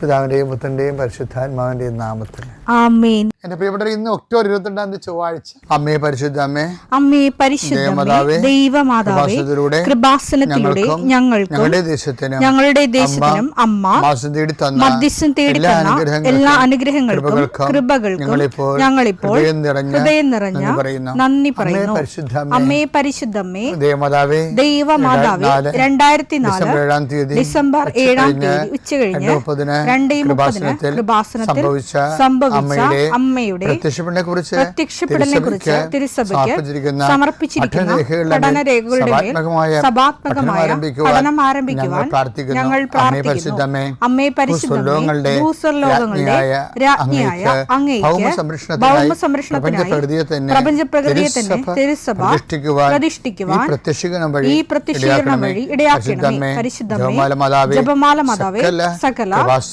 പിതാവിന്റെയും പുത്രന്റെയും പരിശുദ്ധാത്മാവിന്റെയും നാമത്തിൽ. എന്റെ പ്രിയപ്പെട്ട പ്രിയപ്പെട്ടവർ ഇന്ന് ഒക്ടോബർ ഇരുപത്തിരണ്ടാം തീയതി ചൊവ്വാഴ്ച. അമ്മേ പരിശുദ്ധ അമ്മേ. അമ്മേ പരിശുദ്ധ ദേവമാതാവേ, കൃപാസനത്തിലൂടെ ഞങ്ങൾക്കും ഞങ്ങളുടെ ദേശത്തിനും ഞങ്ങളുടെ ദേശത്തിനും അമ്മ മാസം തന്ന മധ്യസ്ഥം തേടി എല്ലാ തന്ന അനുഗ്രഹങ്ങൾക്കും, എല്ലാ അനുഗ്രഹങ്ങൾക്കും കൃപകൾക്കും ഞങ്ങളിപ്പോൾ ഞങ്ങളിപ്പോൾ ഹൃദയം നിറഞ്ഞ നന്ദി പറയുന്നു. അമ്മേ പരിശുദ്ധ അമ്മേ, അമ്മേ പരിശുദ്ധമ്മേ ദൈവമാതാവേ ദൈവമാതാവേ രണ്ടായിരത്തി നാല് ഡിസംബർ ഏഴാം തീയതി ഡിസംബർ ഉച്ച കഴിഞ്ഞ് തീയതി ഉച്ച കഴിഞ്ഞ് മുപ്പതിന് സംഭവിച്ച അമ്മയുടെ പ്രത്യക്ഷപ്പെടനെ കുറിച്ച് പ്രത്യക്ഷപ്പെടലിനെ കുറിച്ച് തിരുസഭയ്ക്ക് സമർപ്പിച്ചിരിക്കുന്ന പഠനരേഖകളുടെ പഠനരേഖകളുടെ മേൽ സഭാത്മകമായ സഭാത്മകമായ പഠനം ആരംഭിക്കുവാൻ ഞങ്ങൾ പ്രാർത്ഥിക്കുന്നു. അമ്മേ രാജ്ഞിയായ അങ്ങേക്ക് പ്രപഞ്ചപ്രകൃതിയെ തന്നെ തിരുസഭ പ്രതിഷ്ഠിക്കുവാൻ ഈ പ്രത്യക്ഷീകരണം വഴി ഇടയാക്കണമേ പരിശുദ്ധമേ ജപമാല മാതാവേ സകല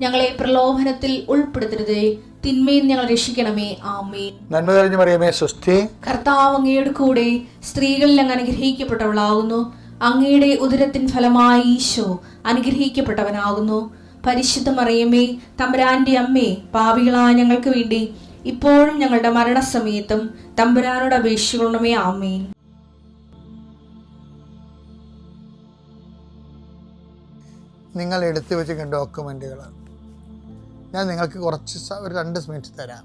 ഞങ്ങളെ പ്രലോഭനത്തിൽ ഉൾപ്പെടുത്തരുതേ. തിന്മയിൽ ഞങ്ങൾ രക്ഷിക്കണമേ. ആമേ നന്മ തെളിഞ്ഞു മറിയമേ സ്വസ്തി. കർത്താവ് അങ്ങയുടെ കൂടെ സ്ത്രീകളിൽ അങ്ങ് അനുഗ്രഹിക്കപ്പെട്ടവളാകുന്നു. അങ്ങയുടെ ഉദരത്തിൻ ഫലമായി ഈശോ അനുഗ്രഹിക്കപ്പെട്ടവനാകുന്നു. പരിശുദ്ധ മറിയമേ തമ്പുരാന്റെ അമ്മേ പാവികളായ ഞങ്ങൾക്ക് വേണ്ടി ഇപ്പോഴും ഞങ്ങളുടെ മരണസമയത്തും തമ്പുരാനോട് അപേക്ഷിക്കണമേ. ആമേൻ. നിങ്ങൾ എടുത്തു വെച്ച ഡോക്യുമെന്റുകൾ ഞാൻ നിങ്ങൾക്ക് കുറച്ച് ഒരു രണ്ട് മിനിറ്റ് തരാം.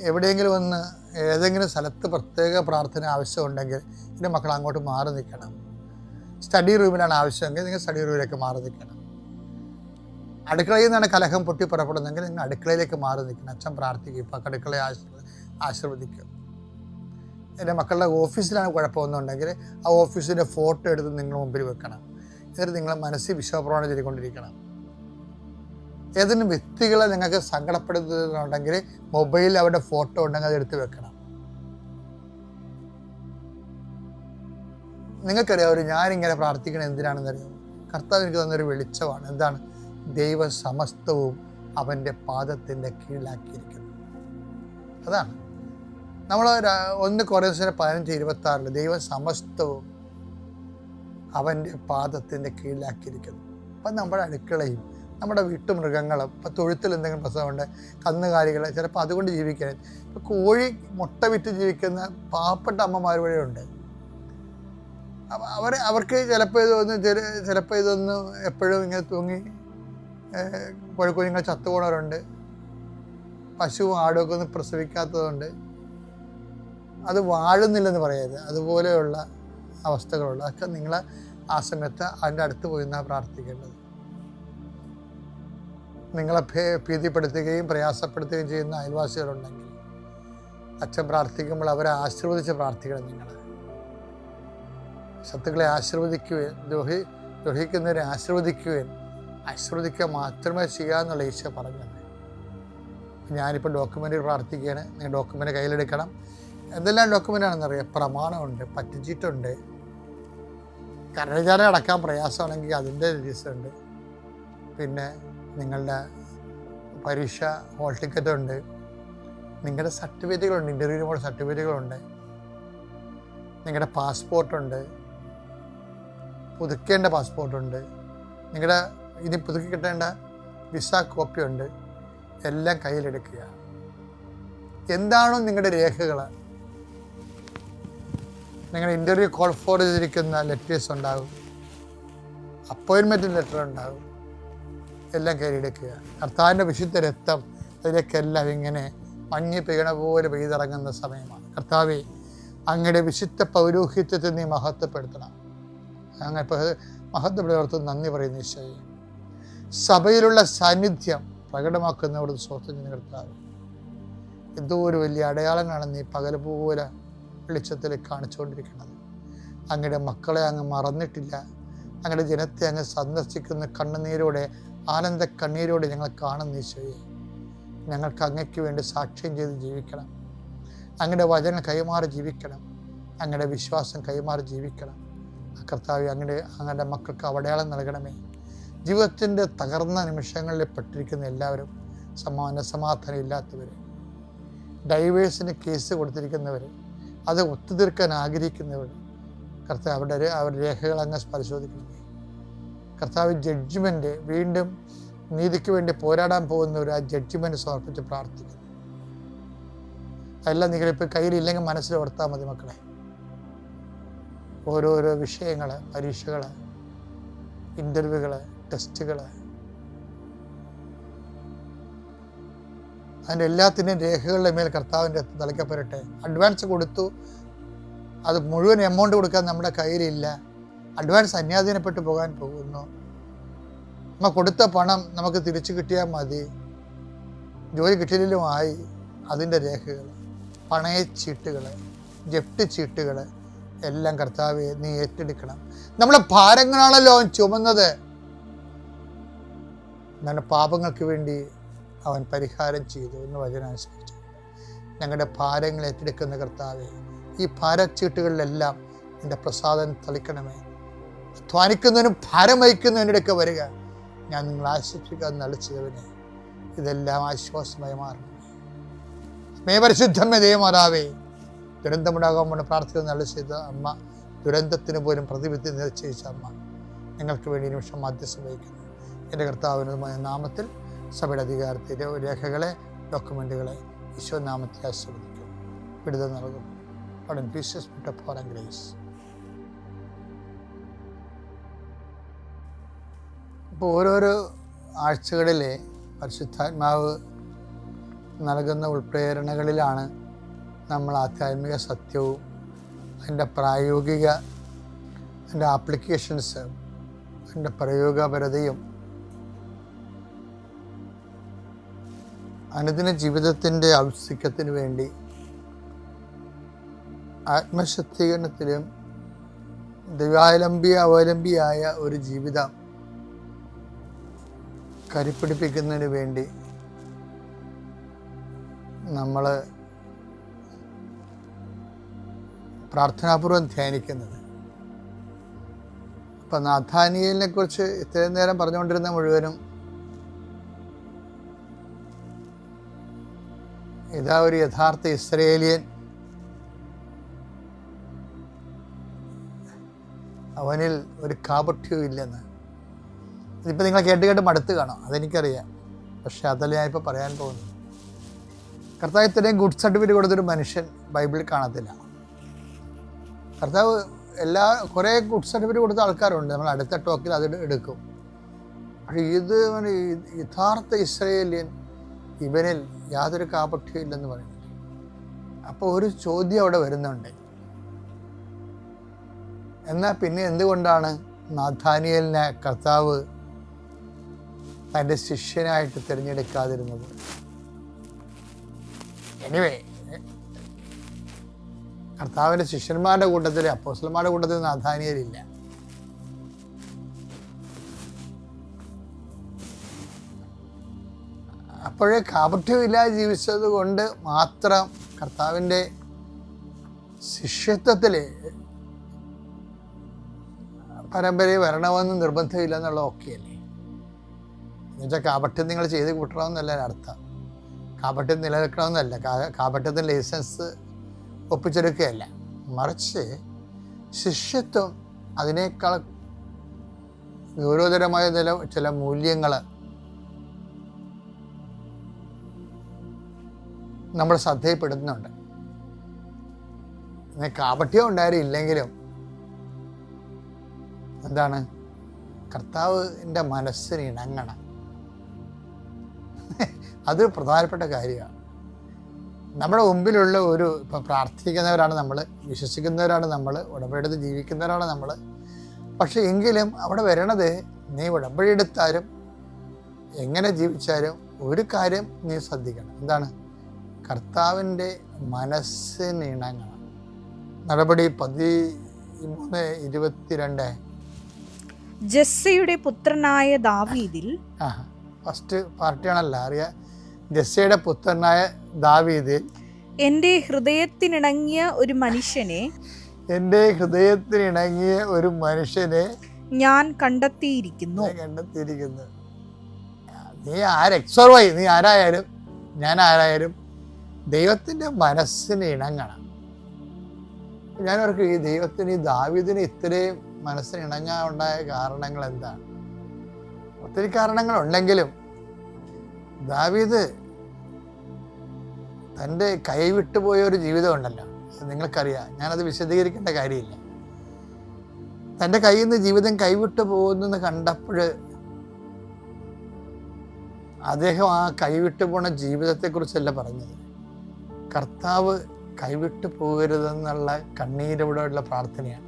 എവിടെയെങ്കിലും ഒന്ന് ഏതെങ്കിലും സ്ഥലത്ത് പ്രത്യേക പ്രാർത്ഥന ആവശ്യമുണ്ടെങ്കിൽ എന്റെ മക്കൾ അങ്ങോട്ട് മാറി നിൽക്കണം. സ്റ്റഡി റൂമിലാണ് ആവശ്യമെങ്കിൽ നിങ്ങൾ സ്റ്റഡി റൂമിലേക്ക് മാറി നിൽക്കണം. അടുക്കളയിൽ നിന്നാണ് കലഹം പൊട്ടി പുറപ്പെടുന്നതെങ്കിൽ നിങ്ങൾ അടുക്കളയിലേക്ക് മാറി നിൽക്കണം. അച്ഛൻ പ്രാർത്ഥിക്കും ഇപ്പം അടുക്കളയെ ആശീർവ ആശീർവദിക്കും. എന്റെ മക്കളുടെ ഓഫീസിലാണ് കുഴപ്പമൊന്നുണ്ടെങ്കിൽ ആ ഓഫീസിന്റെ ഫോട്ടോ എടുത്ത് നിങ്ങളുടെ മുമ്പിൽ വെക്കണം. എന്നിട്ട് നിങ്ങളെ മനസ്സിൽ വിശ്വപ്രവണം ചെയ്തുകൊണ്ടിരിക്കണം. ഏതെങ്കിലും വ്യക്തികളെ നിങ്ങൾക്ക് സങ്കടപ്പെടുത്തുന്നുണ്ടെങ്കിൽ മൊബൈലിൽ അവരുടെ ഫോട്ടോ ഉണ്ടെങ്കിൽ അത് എടുത്ത് വെക്കണം. നിങ്ങൾക്കറിയാം ഒരു ഞാനിങ്ങനെ പ്രാർത്ഥിക്കണത് എന്തിനാണെന്നറിയാം കർത്താവ് എനിക്ക് തന്നൊരു വെളിച്ചമാണ്. എന്താണ്? ദൈവ സമസ്തവും അവന്റെ പാദത്തിന്റെ കീഴിലാക്കിയിരിക്കുന്നു. അതാണ്. നമ്മൾ ഒന്ന് കുറേ ദിവസം പതിനഞ്ച് ഇരുപത്തി ആറിൽ ദൈവം സമസ്തവും അവന്റെ പാദത്തിന്റെ കീഴിലാക്കിയിരിക്കുന്നു. അപ്പം നമ്മുടെ അടുക്കളയും നമ്മുടെ വീട്ടുമൃഗങ്ങളും ഇപ്പം തൊഴുത്തിൽ എന്തെങ്കിലും പ്രസവമുണ്ട് കന്നുകാലികൾ ചിലപ്പോൾ അതുകൊണ്ട് ജീവിക്കാൻ ഇപ്പം കോഴി മുട്ട വിറ്റ് ജീവിക്കുന്ന പാവപ്പെട്ട അമ്മമാർ വരെയുണ്ട് ഉണ്ട്. അവർ അവർക്ക് ചിലപ്പോൾ ഇതൊന്ന് ചില ചിലപ്പോൾ ഇതൊന്ന് എപ്പോഴും ഇങ്ങനെ തൂങ്ങി കോഴിക്കുഞ്ഞുങ്ങൾ ചത്തുപോണവരുണ്ട്. പശുവും ആടുമൊക്കെ ഒന്നും പ്രസവിക്കാത്തതുകൊണ്ട് അത് വാഴുന്നില്ലെന്ന് പറയരുത്. അതുപോലെയുള്ള അവസ്ഥകളുള്ള അതൊക്കെ നിങ്ങൾ ആ സമയത്ത് അതിന്റെ അടുത്ത് പോയി നിന്നാണ് പ്രാർത്ഥിക്കേണ്ടത്. നിങ്ങളെ ഭീതിപ്പെടുത്തുകയും പ്രയാസപ്പെടുത്തുകയും ചെയ്യുന്ന അയൽവാസികളുണ്ടെങ്കിൽ അച്ഛൻ പ്രാർത്ഥിക്കുമ്പോൾ അവരെ ആശീർവദിച്ച് പ്രാർത്ഥിക്കണം നിങ്ങൾ. ശത്രുക്കളെ ആശീർവദിക്കുകയും ദ്രോഹി ദ്രോഹിക്കുന്നവരെ ആശീർവദിക്കുകയും ആശീർവദിക്കുക മാത്രമേ ചെയ്യാന്നുള്ള ഈശോ പറഞ്ഞത്. ഞാനിപ്പോൾ ഡോക്യുമെന്റ് പ്രാർത്ഥിക്കുകയാണ്. നിങ്ങൾ ഡോക്യുമെന്റ് കയ്യിലെടുക്കണം. എന്തെല്ലാം ഡോക്യുമെന്റ് ആണെന്നറിയാം പ്രമാണമുണ്ട് പറ്റിച്ചിട്ടുണ്ട്. കരവിചാരം അടക്കാൻ പ്രയാസമാണെങ്കിൽ അതിന്റെ രജിസ്റ്റർ ഉണ്ട്. പിന്നെ നിങ്ങളുടെ പരീക്ഷ ഹോൾ ടിക്കറ്റ് ഉണ്ട്. നിങ്ങളുടെ സർട്ടിഫിക്കറ്റുകളുണ്ട് ഇന്റർവ്യൂവിനുള്ള സർട്ടിഫിക്കറ്റുകളുണ്ട് നിങ്ങളുടെ പാസ്പോർട്ടുണ്ട് പുതുക്കേണ്ട പാസ്പോർട്ടുണ്ട് നിങ്ങളുടെ ഇനി പുതുക്കി കിട്ടേണ്ട വിസ കോപ്പിയുണ്ട് എല്ലാം കയ്യിലെടുക്കുക. എന്താണോ നിങ്ങളുടെ രേഖകൾ നിങ്ങളുടെ ഇന്റർവ്യൂ കോൾ ഫോർ ചെയ്തിരിക്കുന്ന ലെറ്റേഴ്സ് ഉണ്ടാകും. അപ്പോയിൻമെന്റ് ലെറ്റർ ഉണ്ടാകും. എല്ലാം കയറിയെടുക്കുക കർത്താവിന്റെ വിശുദ്ധ രക്തം അതിലേക്കെല്ലാം ഇങ്ങനെ മഞ്ഞ് പെയ്യണ പോലെ പെയ്തിറങ്ങുന്ന സമയമാണ്. കർത്താവെ അങ്ങയുടെ വിശുദ്ധ പൗരോഹിത്യത്തെ നീ മഹത്വപ്പെടുത്തണം. അങ്ങനെ മഹത്വപ്പെടുത്തുന്ന നന്ദി പറയുന്ന ഈശോയെ. സഭയിലുള്ള സാന്നിധ്യം പ്രകടമാക്കുന്നവരുടെ സ്വസ്ഥം കർത്താവ്. എന്തോ ഒരു വലിയ അടയാളങ്ങളാണ് നീ പകൽ പോലെ വെളിച്ചത്തിൽ കാണിച്ചുകൊണ്ടിരിക്കുന്നത്. അങ്ങയുടെ മക്കളെ അങ്ങ് മറന്നിട്ടില്ല. അങ്ങയുടെ ജനത്തെ അങ്ങ് സന്ദർശിക്കുന്ന കണ്ണുനീരോടെ ആനന്ദ കണ്ണീരോടെ ഞങ്ങൾ കാണുന്ന ഈശോയെ ഞങ്ങൾക്ക് അങ്ങയ്ക്ക് വേണ്ടി സാക്ഷ്യം ചെയ്ത് ജീവിക്കണം. അങ്ങയുടെ വചനം കൈമാറി ജീവിക്കണം. അങ്ങയുടെ വിശ്വാസം കൈമാറി ജീവിക്കണം. കർത്താവ് അങ്ങയുടെ അങ്ങയുടെ മക്കൾക്ക് അടയാളം നൽകണമേ. ജീവിതത്തിന്റെ തകർന്ന നിമിഷങ്ങളിൽ പെട്ടിരിക്കുന്ന എല്ലാവരും സമാന സമാധാനം ഇല്ലാത്തവർ ഡൈവേഴ്സിന് കേസ് കൊടുത്തിരിക്കുന്നവർ അത് ഒത്തുതീർക്കാൻ ആഗ്രഹിക്കുന്നവർ കർത്താവ് അവരുടെ അവരുടെ രേഖകൾ അങ്ങ് പരിശോധിക്കണമേ. കർത്താവ് ജഡ്ജ്മെന്റ് വീണ്ടും നീതിക്ക് വേണ്ടി പോരാടാൻ പോകുന്നവർ ആ ജഡ്ജ്മെന്റ് സമർപ്പിച്ച് പ്രാർത്ഥിക്കുന്നു. അതെല്ലാം നിങ്ങളിപ്പോൾ കയ്യിലില്ലെങ്കിൽ മനസ്സിൽ ഓർത്താൽ മതി മക്കളെ. ഓരോരോ വിഷയങ്ങൾ പരീക്ഷകൾ ഇന്റർവ്യൂകൾ ടെസ്റ്റുകൾ അതിന്റെ എല്ലാത്തിന്റെയും രേഖകളുടെ മേൽ കർത്താവിന്റെ തലയ്ക്കപ്പെടട്ടെ അഡ്വാൻസ് കൊടുത്തു. അത് മുഴുവൻ എമൗണ്ട് കൊടുക്കാൻ നമ്മുടെ കയ്യിലില്ല. അഡ്വാൻസ് അന്യാധീനപ്പെട്ട് പോകാൻ പോകുന്നു. നമ്മൾ കൊടുത്ത പണം നമുക്ക് തിരിച്ചു കിട്ടിയാൽ മതി. ജോലി കിട്ടിയിലും ആയി അതിന്റെ രേഖകൾ പണയച്ചീട്ടുകൾ ജപ്തി ചീട്ടുകൾ എല്ലാം കർത്താവെ നീ ഏറ്റെടുക്കണം. നമ്മളെ ഭാരങ്ങളാണല്ലോ അവൻ ചുമന്നത്. നമ്മുടെ പാപങ്ങൾക്ക് വേണ്ടി അവൻ പരിഹാരം ചെയ്തു എന്ന് വചനാനുസരിച്ചു ഞങ്ങളുടെ ഭാരങ്ങൾ ഏറ്റെടുക്കുന്ന കർത്താവെ ഈ ഭാരച്ചീട്ടുകളിലെല്ലാം എന്റെ പ്രസാദം തളിക്കണമേ. അധ്വാനിക്കുന്നതിനും ഭാരം വഹിക്കുന്നതിനിടയ്ക്ക് വരിക. ഞാൻ നിങ്ങൾ ആശ്വസിക്കാൻ നളിച്ചവനെ ഇതെല്ലാം ആശ്വാസമായി മാറണം. മേ ദൈവമാതാവേ ദുരന്തമുണ്ടാകാൻ വേണ്ടി പ്രാർത്ഥിക്കുന്ന നല്ല ചെയ്ത അമ്മ. ദുരന്തത്തിന് പോലും പ്രതിവിധി നിശ്ചയിച്ച അമ്മ. നിങ്ങൾക്ക് വേണ്ടി നിമിഷം മധ്യസ്ഥ വഹിക്കുന്നു. എന്റെ കർത്താവിനുമായ നാമത്തിൽ സഭയുടെ അധികാരത്തിൽ രേഖകളെ ഡോക്യുമെന്റുകളെ ഈശോ നാമത്തിൽ ആശ്രവദിക്കും വിടുതൽ നൽകും. പീസസ് വിട്ട് ഫോർ ഗ്രേസ് ഇപ്പോൾ ഓരോരോ ആഴ്ചകളിൽ പരിശുദ്ധാത്മാവ് നൽകുന്ന ഉൾപ്രേരണകളിലാണ് നമ്മൾ ആധ്യാത്മിക സത്യവും അതിന്റെ പ്രായോഗിക അതിന്റെ ആപ്ലിക്കേഷൻസ് അതിന്റെ പ്രയോഗപരതയും അനുദിന ജീവിതത്തിന്റെ ഔത്സിക്യത്തിന് വേണ്ടി ആത്മശക്തീകരണത്തിലും ദൈവാലംബി അവലംബിയായ ഒരു ജീവിതം കരുപ്പിടിപ്പിക്കുന്നതിന് വേണ്ടി നമ്മൾ പ്രാർത്ഥനാപൂർവം ധ്യാനിക്കുന്നത്. അപ്പം നാഥാനിയലിനെ കുറിച്ച് ഇത്രയും നേരം പറഞ്ഞുകൊണ്ടിരുന്ന മുഴുവനും ഇതാ ഒരു യഥാർത്ഥ ഇസ്രയേലിയൻ. അവനിൽ ഒരു കാപട്യവും ഇല്ലെന്ന് ഇതിപ്പോൾ നിങ്ങൾ കേട്ട് കേട്ട് മടുത്ത് കാണാം. അതെനിക്കറിയാം. പക്ഷേ അതല്ല ഞാൻ ഇപ്പോൾ പറയാൻ പോകുന്നത്. കർത്താവ് ഇത്രയും ഗുഡ് സർട്ടിഫിക്കറ്റ് കൊടുത്തൊരു മനുഷ്യൻ ബൈബിളിൽ കാണത്തില്ല. കർത്താവ് എല്ലാ കുറേ ഗുഡ് സർട്ടിഫിക്കറ്റ് കൊടുത്ത ആൾക്കാരുണ്ട്. നമ്മൾ അടുത്ത ടോക്കിൽ അത് എടുക്കും. പക്ഷേ ഇത് യഥാർത്ഥ ഇസ്രയേലിയൻ ഇവനിൽ യാതൊരു കാപക്ഷ്യം ഇല്ലെന്ന് പറയുന്നത് അപ്പോൾ ഒരു ചോദ്യം അവിടെ വരുന്നുണ്ട്. എന്നാൽ പിന്നെ എന്തുകൊണ്ടാണ് നാഥാനിയലിനെ കർത്താവ് തന്റെ ശിഷ്യനായിട്ട് തിരഞ്ഞെടുക്കാതിരുന്നത്. എനിവേ കർത്താവിന്റെ ശിഷ്യന്മാരുടെ കൂട്ടത്തിൽ അപ്പോസ്റ്റന്മാരുടെ കൂട്ടത്തിൽ നാഥാനിയലില്ല അപ്പോഴേ കാപട്യമില്ലാതെ ജീവിച്ചത് കൊണ്ട് മാത്രം കർത്താവിന്റെ ശിഷ്യത്വത്തിൽ പരമ്പരയെ വരണമെന്ന് നിർബന്ധമില്ല എന്നുള്ള ഓക്കെയല്ലേ. എന്നുവെച്ചാൽ കാപട്യം നിങ്ങൾ ചെയ്ത് കൂട്ടണമെന്നല്ല അർത്ഥം. കാപട്യം നിലനിൽക്കണമെന്നല്ല. കാപട്യത്തിന് ലൈസൻസ് ഒപ്പിച്ചെടുക്കുകയല്ല. മറിച്ച് ശിഷ്യത്വം അതിനേക്കാൾ ഗൗരവതരമായ നില ചില മൂല്യങ്ങൾ നമ്മൾ ശ്രദ്ധയിൽപ്പെടുന്നുണ്ട് കാപട്യം ഉണ്ടായിരുന്നില്ലെങ്കിലും എന്താണ്? കർത്താവിന്റെ മനസ്സിന് ഇണങ്ങണം. അത് പ്രധാനപ്പെട്ട കാര്യമാണ്. നമ്മുടെ മുമ്പിലുള്ള ഒരു ഇപ്പം പ്രാർത്ഥിക്കുന്നവരാണ് നമ്മൾ വിശ്വസിക്കുന്നവരാണ് നമ്മൾ ഉടമ്പടിയെടുത്ത് ജീവിക്കുന്നവരാണ് നമ്മൾ പക്ഷേ എങ്കിലും അവിടെ വരണത് നീ ഉടമ്പടി എടുത്താലും എങ്ങനെ ജീവിച്ചാലും ഒരു കാര്യം നീ ശ്രദ്ധിക്കണം. എന്താണ്? കർത്താവിന്റെ മനസ്സിനിണങ്ങണം നടപടി പതിമൂന്ന് ഇരുപത്തിരണ്ട്. ജസ്സയുടെ പുത്രനായ ദാവീദിൽ ആ ഫസ്റ്റ് പാർട്ടിയാണല്ലോ. അറിയാം ജസ്സയുടെ പുത്രനായ ദാവീദിൽ എന്റെ ഹൃദയത്തിനിണങ്ങിയ ഒരു മനുഷ്യനെ എന്റെ ഹൃദയത്തിനിണങ്ങിയ ഒരു മനുഷ്യനെ ഞാൻ കണ്ടെത്തിയിരിക്കുന്നു. കണ്ടെത്തിയിരിക്കുന്നു. നീ ആര്? നീ ആരായാലും ഞാൻ ആരായാലും ദൈവത്തിന്റെ മനസ്സിന് ഇണങ്ങണം. ഞാൻ അവർക്ക് ഈ ദൈവത്തിന് ഈ ദാവിദിന് ഇത്രയും മനസ്സിന് ഇണങ്ങാൻ ഉണ്ടായ കാരണങ്ങൾ എന്താണ്? ഒത്തിരി കാരണങ്ങളുണ്ടെങ്കിലും ദാവീദ് തന്റെ കൈവിട്ടു പോയ ഒരു ജീവിതം ഉണ്ടല്ലോ. നിങ്ങൾക്കറിയാം. ഞാനത് വിശദീകരിക്കേണ്ട കാര്യമില്ല. തന്റെ കയ്യിൽ നിന്ന് ജീവിതം കൈവിട്ടു പോകുന്നെന്ന് കണ്ടപ്പോൾ അദ്ദേഹം ആ കൈവിട്ടു പോണ ജീവിതത്തെക്കുറിച്ചല്ല പറഞ്ഞത്. കർത്താവ് കൈവിട്ടു പോകരുതെന്നുള്ള കണ്ണീരോടെയുള്ള പ്രാർത്ഥനയാണ്.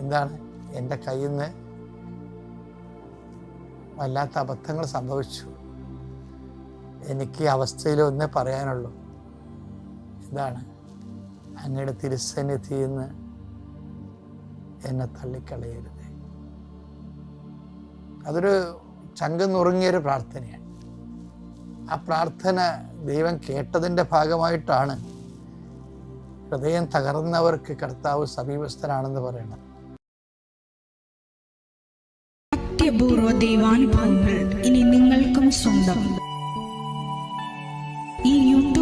എന്താണ്? എന്റെ കയ്യിൽ നിന്ന് വല്ലാത്ത അബദ്ധങ്ങൾ സംഭവിച്ചു. എനിക്ക് അവസ്ഥയിൽ ഒന്നേ പറയാനുള്ളൂ. ഇതാണ് അങ്ങയുടെ തിരുസന്നിധിയിൽ നിന്ന് എന്നെ തള്ളിക്കളയരുത്. അതൊരു ചങ്ക് പ്രാർത്ഥനയാണ്. ആ പ്രാർത്ഥന ദൈവം കേട്ടതിന്റെ ഭാഗമായിട്ടാണ് ഹൃദയം തകർന്നവർക്ക് കർത്താവ് സമീപസ്ഥനാണെന്ന് പറയണം അത്യപൂർവ ദൈവാനുഭവങ്ങൾ ഇനി നിങ്ങൾക്കും സ്വന്തം.